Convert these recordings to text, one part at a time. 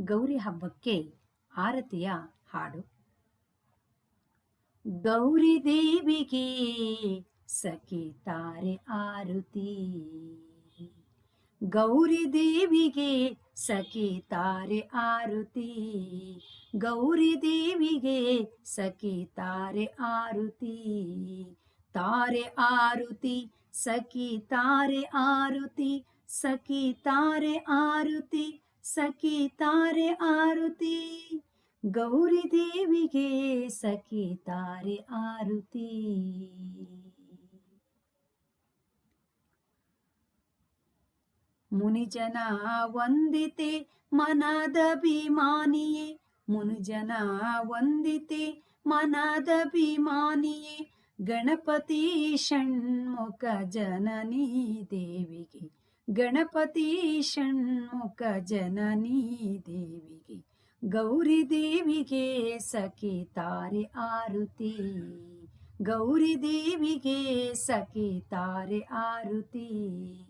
ಗೌರಿ ಹಬ್ಬಕ್ಕೆ ಆರತಿಯ ಹಾಡು. ಗೌರಿ ದೇವಿಗೆ ಸಖಿ ತಾರೆ ಆರುತಿ. ಗೌರಿ ದೇವಿಗೆ ಸಖಿ ತಾರೆ ಆರುತಿ. ಗೌರಿ ದೇವಿಗೆ ಸಖಿ ತಾರೆ ಆರುತಿ. ತಾರೆ ಆರುತಿ, ಸಖಿ ತಾರೆ ಆರುತಿ, ಸಖಿ ತಾರೆ ಆರುತಿ ಸಖಿ ತಾರೆ ಆರುತಿ, ಗೌರಿ ದೇವಿಗೆ ಸಖಿ ತಾರೆ ಆರುತಿ. ಮುನಿಜನ ವಂದಿತೆ ಮನದ ಭೀಮಾನಿಯೇ ಮುನಿಜನ ವಂದಿತೆ ಮನದ ಭೀಮಾನಿಯೇ ಗಣಪತಿ ಷಣ್ಮುಖ ಜನನಿ ದೇವಿಗೆ ಗಣಪತಿ ಷಣ್ಮುಖ ಜನನೀ ದೇವಿಗೆ, ಗೌರಿ ದೇವಿಗೆ ಸಖಿ ತಾರೆ ಆರುತಿ. ಗೌರಿ ದೇವಿಗೆ ಸಖಿ ತಾರೆ ಆರುತಿ.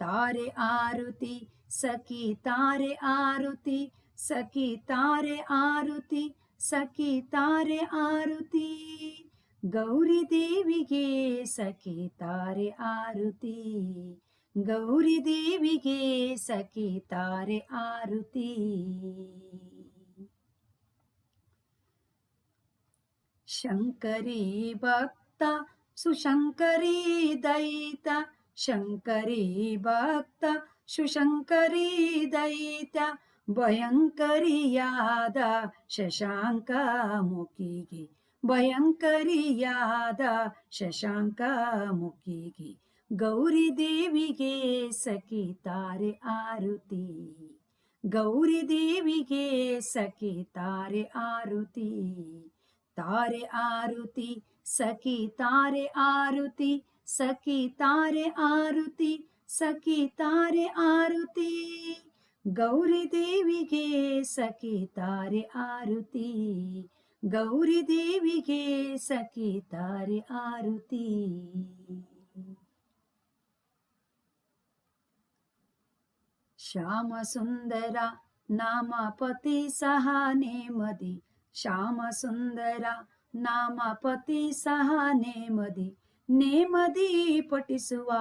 ತಾರೆ ಆರುತಿ, ಸಖಿ ತಾರೆ ಆರುತಿ, ಸಖಿ ತಾರೆ ಆರುತಿ, ಸಖಿ ತಾರೆ ಆರುತಿ. ಗೌರಿ ದೇವಿಗೆ ಸಖಿ ತಾರೆ ಆರುತಿ. ಗೌರಿ ದೇವಿಗೆ ಸಖಿ ತಾರೆ ಆರುತಿ ಶಂಕರಿ ಭಕ್ತ ಸುಶಂಕರಿ ದೈತ ಶಂಕರಿ ಭಕ್ತ ಸುಶಂಕರಿ ದೈತ ಭಯಂಕರಿಯಾದ ಶಶಾಂಕ ಮುಖಿಗೆ ಭಯಂಕರಿಯಾದ ಶಶಾಂಕ ಮುಖಿಗೆ ಗೌರಿ ದೇವಿಗೆ ಸಕಿತಾರೆ ಆರುತಿ. ಗೌರಿ ದೇವಿಗೆ ಸಕಿತಾರೆ ಆರುತಿ. ತಾರೆ ಆರುತಿ, ಸಖಿ ತಾರೆ ಆರುತಿ, ಸಖಿ ತಾರೆ ಆರುತಿ, ಸಖಿ ತಾರೆ ಆರುತಿ. ಗೌರಿ ದೇವಿಗೆ ಸಖಿ ತಾರೆ ಆರುತಿ. ಗೌರಿ ದೇವಿಗೆ ಸಖಿ ತಾರೆ ಆರುತಿ. ಶ್ಯಾಮ ಸುಂದರ ನಾಮ ಪತಿ ಸಹ ನೇಮದಿ ಶ್ಯಾಮ ಸುಂದರ ನಾಮ ಪತಿ ಸಹ ನೇಮದಿ ನೇಮದಿ ಪಠಿಸುವ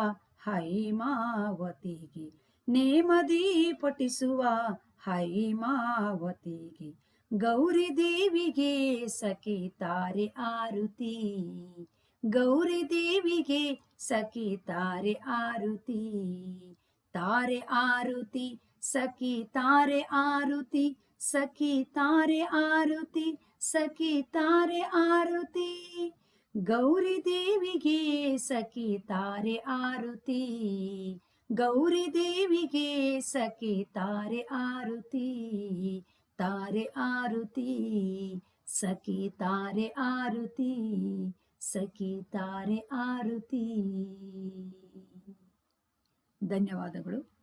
ಹೈಮಾವತಿಗೆ. ನೇಮದಿ ಪಠಿಸುವ ಹೈಮಾವತಿಗೆ. ಗೌರಿ ದೇವಿಗೆ ಸಖಿ ತಾರೆ ಆರುತಿ. ಗೌರಿ ದೇವಿಗೆ ಸಖಿ ತಾರೆ ಆರುತಿ. ತಾರೆ ಆರುತಿ, ಸಖಿ ತಾರೆ ಆರುತಿ, ಸಖಿ ತಾರೆ ಆರುತಿ, ಸಖಿ ತಾರೆ ಆರುತಿ. ಗೌರಿ ದೇವಿಗೆ ಸಖಿ ತಾರೆ ಆರುತಿ, ಗೌರಿ ದೇವಿಗೆ ಸಖಿ ತಾರೆ ಆರುತಿ ತಾರೆ ಆರುತಿ, ಸಖಿ ತಾರೆ ಆರುತಿ, ಸಖಿ ತಾರೆ ಆರುತಿ. ಧನ್ಯವಾದಗಳು.